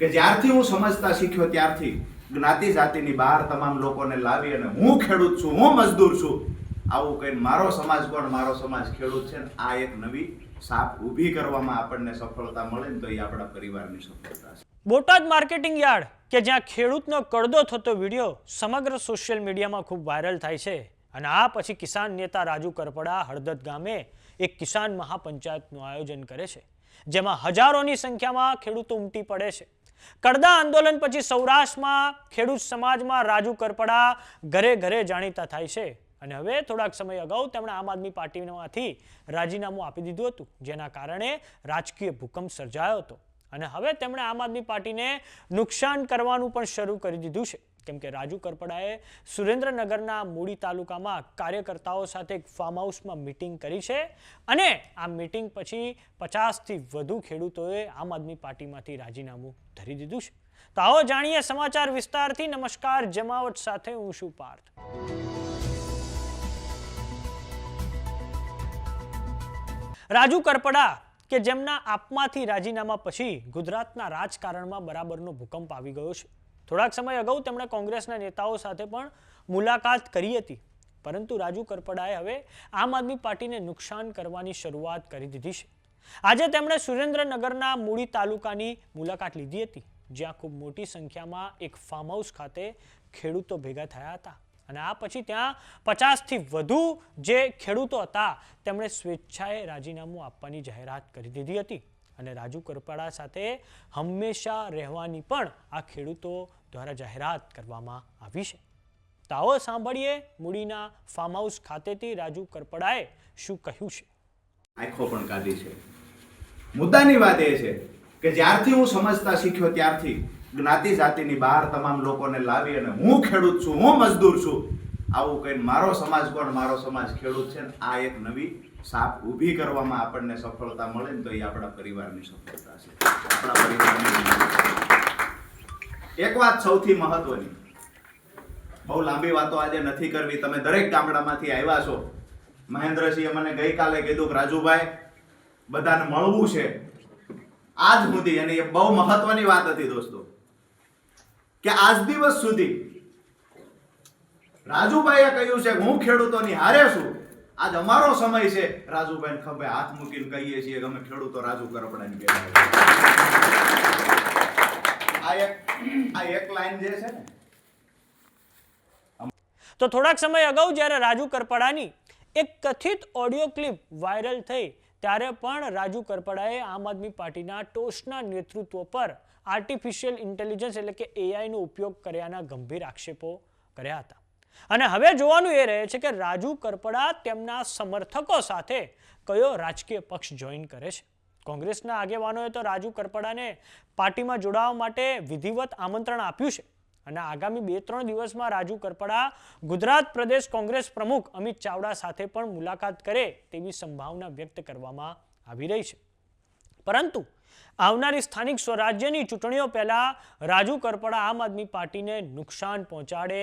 કે જ્યારથી હું સમજતા શીખ્યો ત્યારથી જ્ઞાતિ જાતિની બહાર તમામ લોકોને લાવી અને હું ખેડૂત છું, હું મજદૂર છું, આવું કહીને મારો સમાજ કોણ? મારો સમાજ ખેડૂત છે આ એક નવી સાપ ઊભી કરવામાં આપણને સફળતા મળે ને તો એ આપણા પરિવારની સફળતા છે. બોટાદ માર્કેટિંગ યાર્ડ, કે જ્યાં ખેડૂતનો કડદો થતો વીડિયો સમગ્ર સોશિયલ મીડિયામાં ખૂબ વાયરલ થાય છે. અને આ પછી કિસાન નેતા રાજુ કરપડા હળદદ ગામે એક કિસાન મહાપંચાયતનું આયોજન કરે છે, જેમાં હજારોની સંખ્યામાં ખેડૂતો ઉમટી પડે છે. કડદા આંદોલન પછી સૌરાષ્ટ્રમાં ખેડૂત સમાજમાં રાજુ કરપડા ઘરે ઘરે જાણીતા થાય છે. અને હવે થોડાક સમય અગાઉ તેમણે આમ આદમી પાર્ટીમાંથી રાજીનામું આપી દીધું હતું, જેના કારણે રાજકીય ભૂકંપ સર્જાયો હતો. અને હવે તેમણે આમ આદમી પાર્ટીને નુકસાન કરવાનું પણ શરૂ કરી દીધું છે. કેમ રાજુ કરપડાએ સુરેન્દ્રનગરના મૂડી તાલુકામાં કાર્યકર્તાઓ સાથે એક ફાર્મ હાઉસમાં મિટિંગ કરી છે અને આ મિટિંગ પછી પચાસથી વધુ ખેડૂતોએ આમ આદમી પાર્ટીમાંથી રાજીનામું ધરી દીધું છે. તો આવો જાણીએ સમાચાર વિસ્તારથી. નમસ્કાર, જમાવટ સાથે હું શું પાર્થ. રાજુ કરપડા કે જેમના આપમાંથી રાજીનામા પછી ગુજરાતના રાજકારણમાં બરાબરનો ભૂકંપ આવી ગયો છે. થોડાક સમય અગાઉ તેમણે કોંગ્રેસના નેતાઓ સાથે પણ મુલાકાત કરી હતી. પરંતુ રાજુ કરપડાએ હવે આમ આદમી પાર્ટીને નુકસાન કરવાની શરૂઆત કરી દીધી છે. આજે તેમણે સુરેન્દ્રનગરના મૂળી તાલુકાની મુલાકાત લીધી હતી, જ્યાં ખૂબ મોટી સંખ્યામાં એક ફાર્મ હાઉસ ખાતે ખેડૂતો ભેગા થયા હતા. અને આ પછી ત્યાં પચાસથી વધુ જે ખેડૂતો હતા, તેમણે સ્વેચ્છાએ રાજીનામું આપવાની જાહેરાત કરી દીધી હતી. અને રાજુ કરપાડા સાથે હંમેશા રહેવાની પણ આ ખેડૂતો દ્વારા જાહેરાત કરવામાં આવી છે. તો આવો સાંભળીએ મૂડીના ફાર્મ હાઉસ ખાતેથી રાજુ કરપડાએ શું કહ્યું છે. આંખો પણ કાઢી છે. મુદ્દાની વાત એ છે કે જ્યારથી હું સમજતા શીખ્યો ત્યારથી જ્ઞાતિ જાતિની બહાર તમામ લોકોને લાવી અને હું ખેડૂત છું, હું મજદૂર છું આવું કહીને મારો સમાજ કોણ? મારો સમાજ ખેડૂત છે ને આ એક નવી સાપ ઊભી કરવામાં આપણને સફળતા મળે ને તો એ આપણા પરિવારની સફળતા છે. આપણા પરિવારની એક વાત સૌથી મહત્વની. બહુ લાંબી વાતો આજે નથી કરવી. તમે દરેક ગામડામાંથી આવ્યા છો. મહેન્દ્રસિંહે મને ગઈકાલે કીધું કે, રાજુભાઈ, બધાને મળવું છે. આજ સુધી, અને એ બહુ મહત્વની વાત હતી દોસ્તો, કે આજ દિવસ સુધી રાજુભાઈએ કહ્યું છે હું ખેડૂતોની હારે છું. આજ અમારો સમય છે. રાજુભાઈ ખભે હાથ મૂકીને કહીએ છીએ અમે ખેડૂતો રાજુ કરપડાની આ એક આ એક લાઈન જે છે ને, તો થોડાક સમય અગાઉ જ્યારે રાજુ કરપડાની એક કથિત ઓડિયો ક્લિપ વાયરલ થઈ, ત્યારે પણ રાજુ કરપડાએ આમ આદમી પાર્ટીના ટોચના નેતૃત્વ પર આર્ટિફિશિયલ ઇન્ટેલિજન્સ એટલે કે એઆઈનો ઉપયોગ કર્યાના ગંભીર આક્ષેપો કર્યા હતા. અને હવે જોવાનું એ રહે છે કે રાજુ કરપડા તેમના સમર્થકો સાથે કયો રાજકીય પક્ષ જોઈન કરે છે? કોંગ્રેસના આગેવાનોએ તો રાજુ કરપડાને પાર્ટીમાં જોડાવા માટે વિધિવત આમંત્રણ આપ્યું છે. અને આગામી બે ત્રણ દિવસમાં રાજુ કરપડા ગુજરાત પ્રદેશ કોંગ્રેસ પ્રમુખ અમિત ચાવડા સાથે પણ મુલાકાત કરે તેવી સંભાવના વ્યક્ત કરવામાં આવી રહી છે. પરંતુ આવનારી સ્થાનિક સ્વરાજ્યની ચૂંટણીઓ પહેલા રાજુ કરપડા આમ આદમી પાર્ટીને નુકસાન પહોંચાડે